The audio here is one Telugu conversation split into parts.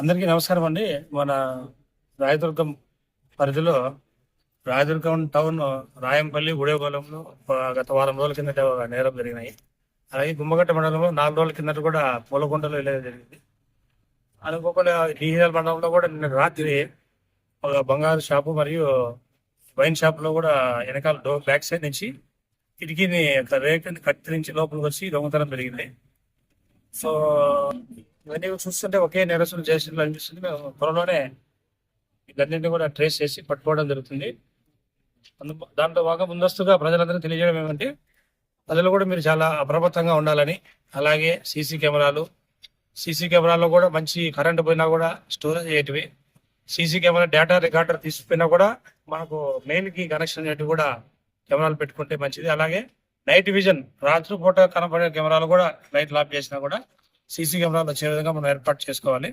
అందరికి నమస్కారం అండి. మన రాయదుర్గం పరిధిలో రాయదుర్గం టౌన్ రాయంపల్లి గుడేగోళంలో గత వారం రోజుల కింద నేరం జరిగినాయి. అలాగే గుమ్మగట్ట మండలంలో నాలుగు రోజుల కిందట కూడా పూలకొండలో వెళ్ళడం జరిగింది. అనుకోకుండా డిహిజల్ మండలంలో కూడా నిన్న రాత్రి ఒక బంగారు షాపు మరియు వైన్ షాప్లో కూడా వెనకాల డోర్ బ్యాక్ సైడ్ నుంచి కిటికీని రేకుని కత్తిరించి లోపలికి వచ్చి దొంగతనం జరిగింది. సో ఇవన్నీ చూస్తుంటే ఒకే నిరసన చేసినట్లు అనిపిస్తుంది. మేము త్వరలోనే ఇదన్నింటినీ కూడా ట్రేస్ చేసి పట్టుకోవడం జరుగుతుంది. దాంట్లో బాగా ముందస్తుగా ప్రజలందరూ తెలియజేయడం ఏమంటే ప్రజలు కూడా మీరు చాలా అప్రమత్తంగా ఉండాలని అలాగే సీసీ కెమెరాలు సీసీ కెమెరాలో కూడా మంచి కరెంట్ పోయినా కూడా స్టోరేజ్ అయ్యేటివి. సీసీ కెమెరా డేటా రికార్డర్ తీసుకుపోయినా కూడా మనకు మెయిన్కి కనెక్షన్ అనేటివి కూడా కెమెరాలు పెట్టుకుంటే మంచిది. అలాగే నైట్ విజన్ రాత్రి పూట కనపడే కెమెరాలు కూడా లైట్ లాప్ చేసినా కూడా సీసీ కెమెరాలు వచ్చే విధంగా మనం ఏర్పాటు చేసుకోవాలి.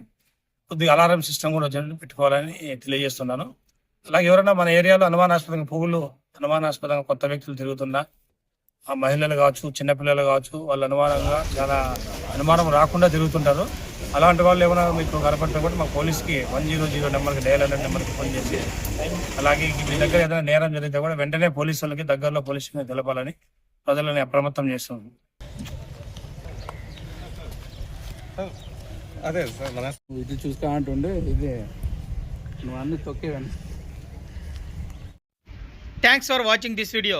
కొద్దిగా అలారం సిస్టమ్ కూడా వచ్చేటట్టు పెట్టుకోవాలని తెలియజేస్తున్నాను. అలాగే ఎవరైనా మన ఏరియాలో అనుమానాస్పదంగా పువ్వులు అనుమానాస్పదంగా కొత్త వ్యక్తులు తిరుగుతున్నా ఆ మహిళలు కావచ్చు చిన్నపిల్లలు కావచ్చు వాళ్ళు అనుమానంగా చాలా అనుమానం రాకుండా తిరుగుతుంటారు అలాంటి వాళ్ళు ఏమైనా మీకు కనపడితే కూడా మా పోలీస్కి వన్ జీరో జీరో నెంబర్కి డయల్ అనే నెంబర్కి ఫోన్ చేసి అలాగే మీ దగ్గర ఏదైనా నేరం జరిగితే కూడా వెంటనే పోలీసు వాళ్ళకి దగ్గరలో పోలీసుకి తెలపాలని ప్రజలని అప్రమత్తం చేస్తుంది అదే సార్ మన ఇది చూస్తా అంటుండే ఇది. నువ్వు అన్ని తొక్కేవని. Thanks for watching this video